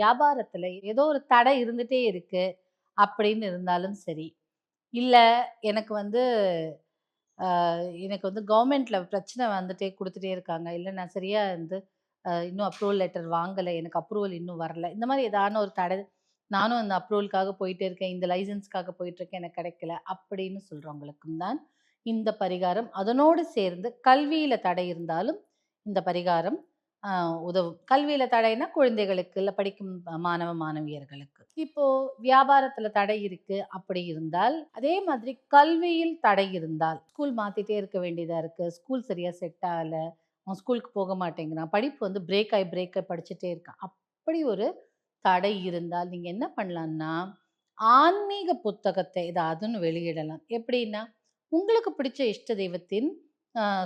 வியாபாரத்தில் ஏதோ ஒரு தடை இருந்துகிட்டே இருக்குது அப்படின்னு இருந்தாலும் சரி. இல்லை எனக்கு வந்து எனக்கு வந்து கவர்மெண்ட்டில் பிரச்சனை வந்துட்டே கொடுத்துட்டே இருக்காங்க. இல்லை நான் சரியாக வந்து இன்னும் அப்ரூவல் லெட்டர் வாங்கலை எனக்கு அப்ரூவல் இன்னும் வரல. இந்த மாதிரி ஏதான ஒரு தடை நானும் அந்த அப்ரூவலுக்காக போயிட்டு இருக்கேன் இந்த லைசன்ஸ்க்காக போயிட்டு இருக்கேன் எனக்கு கிடைக்கல அப்படின்னு சொல்கிறவங்களுக்கும் தான் இந்த பரிகாரம். அதனோடு சேர்ந்து கல்வியில் தடை இருந்தாலும் இந்த பரிகாரம் உதவும் கல்வியில தடைனா குழந்தைகளுக்கு இல்லை படிக்கும் மாணவ மாணவியர்களுக்கு. இப்போ வியாபாரத்துல தடை இருக்கு அப்படி இருந்தால் அதே மாதிரி கல்வியில் தடை இருந்தால் ஸ்கூல் மாத்திட்டே இருக்க வேண்டியதா இருக்கு ஸ்கூல் சரியா செட் ஆகலை அவன் ஸ்கூலுக்கு போக மாட்டேங்கிறான் படிப்பு வந்து பிரேக் ஆகி பிரேக் ஆகி படிச்சுட்டே இருக்கான். அப்படி ஒரு தடை இருந்தால் நீங்கள் என்ன பண்ணலான்னா ஆன்மீக புத்தகத்தை ஏதாவதுன்னு வெளியிடலாம். எப்படின்னா உங்களுக்கு பிடிச்ச இஷ்ட தெய்வத்தின்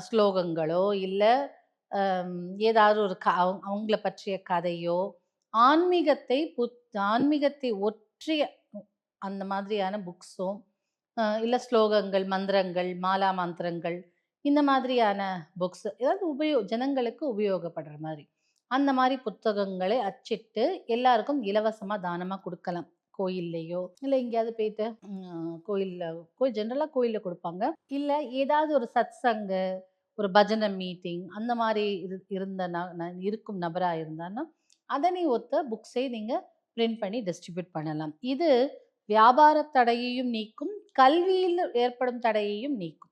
ஸ்லோகங்களோ இல்லை ஏதாவது ஒரு க அவங்க- அவங்கள பற்றிய கதையோ ஆன்மீகத்தை புத் ஆன்மீகத்தை ஒற்றிய அந்த மாதிரியான புக்ஸும் இல்லை ஸ்லோகங்கள் மந்திரங்கள் மாலா மந்திரங்கள் இந்த மாதிரியான புக்ஸ் ஏதாவது உபயோ ஜனங்களுக்கு உபயோகப்படுற மாதிரி. அந்த மாதிரி புத்தகங்களை அச்சிட்டு எல்லாருக்கும் இலவசமாக தானமாக கொடுக்கலாம். கோயில்லையோ இல்லை எங்கேயாவது போயிட்டு கோயிலில் கோயில் ஜென்ரலாக கோயிலில் கொடுப்பாங்க. இல்லை ஏதாவது ஒரு சத் சங்க ஒரு பஜனை மீட்டிங் அந்த மாதிரி இரு இருந்த இருக்கும் நபராக இருந்தான்னா அதனை ஒத்த புக்ஸை நீங்கள் பிரிண்ட் பண்ணி டிஸ்ட்ரிபியூட் பண்ணலாம். இது வியாபார தடையையும் நீக்கும் கல்வியில் ஏற்படும் தடையையும் நீக்கும்.